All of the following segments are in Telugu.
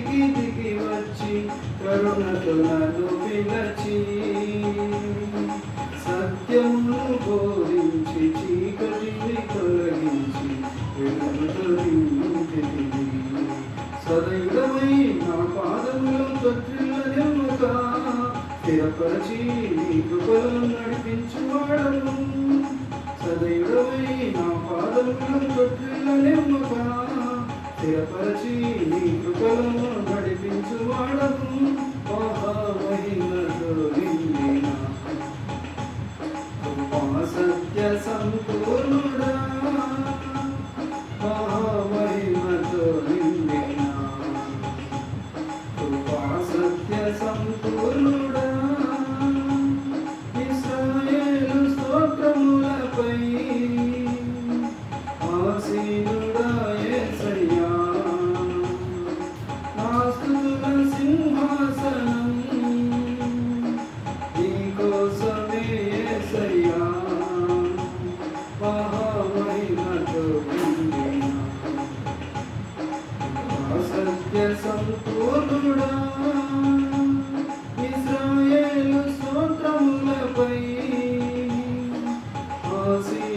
ఇంటికి దిగి వచ్చి కరుణతో నన్ను పిలచి సత్యమును బోధించి చీకటిని తొలగించి సదయుడమై నా పాదములు తొట్టిల్లనివ్వక స్థిరపరచి నీ కృపలను నడిపించువాడను. సదయుడమై నా పాదములు తొట్టిల్లనివ్వక స్థిరపరచి కలుగును నడిపించువాడవు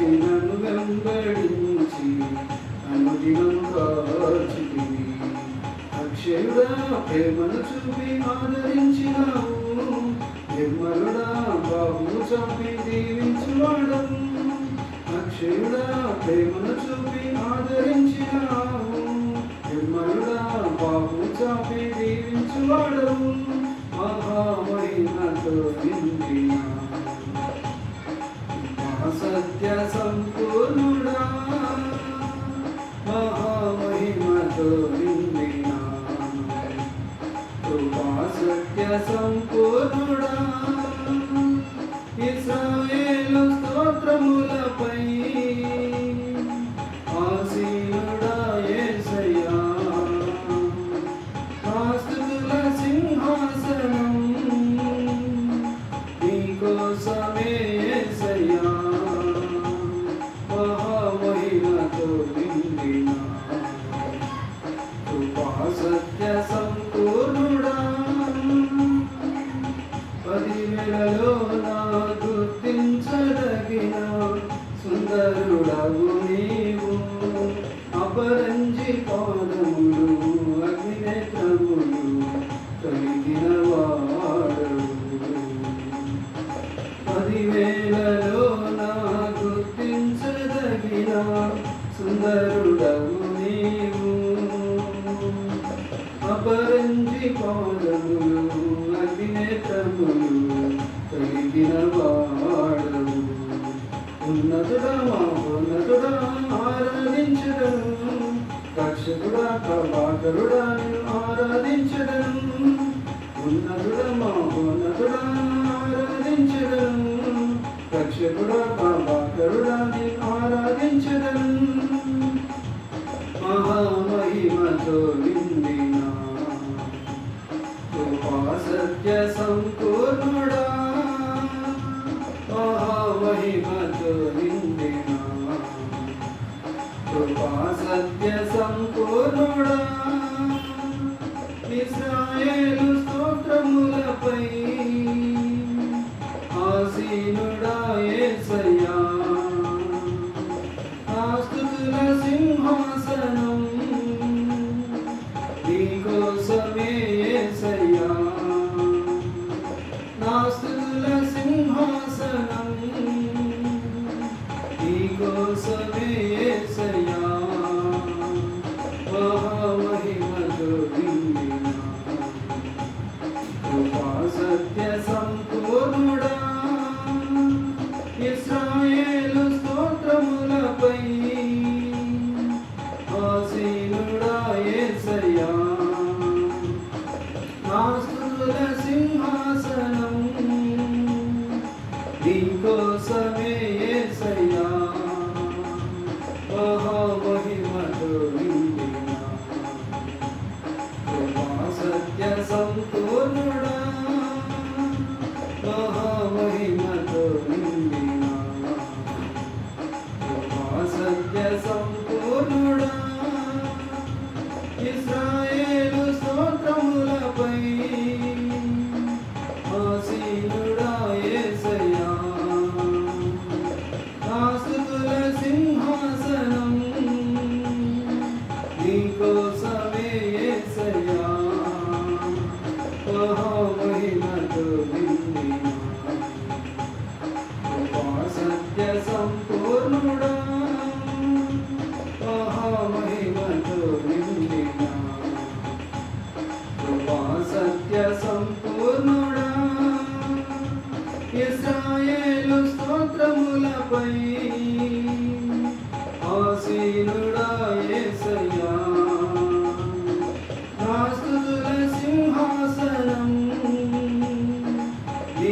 కాచి నన్ను వెంబడించి అనుదినము కాచితివి అక్షయుడా ప్రేమను చూపి ఆదరించినావు. నిర్మలుడా బాబును చంపి దీవించువాడము అక్షయుడా ప్రేమను చూపి ఆదరించినావు. 피하는 నిత్య సంపూర్ణుడా పదివేలలో నా గుర్తించదగిన సుందరుడవు నీవు అపరంజి పాదములు అగ్నినేత్రములు కలిగిన Shiva, ఏసయ్యా ఆస్తుల సింహాసనం నీకోసమే ఏసయ్యా నాస్తుల సింహాసనం నీకోసమే ఏసయ్యా మహిమతో కృపా సత్య సం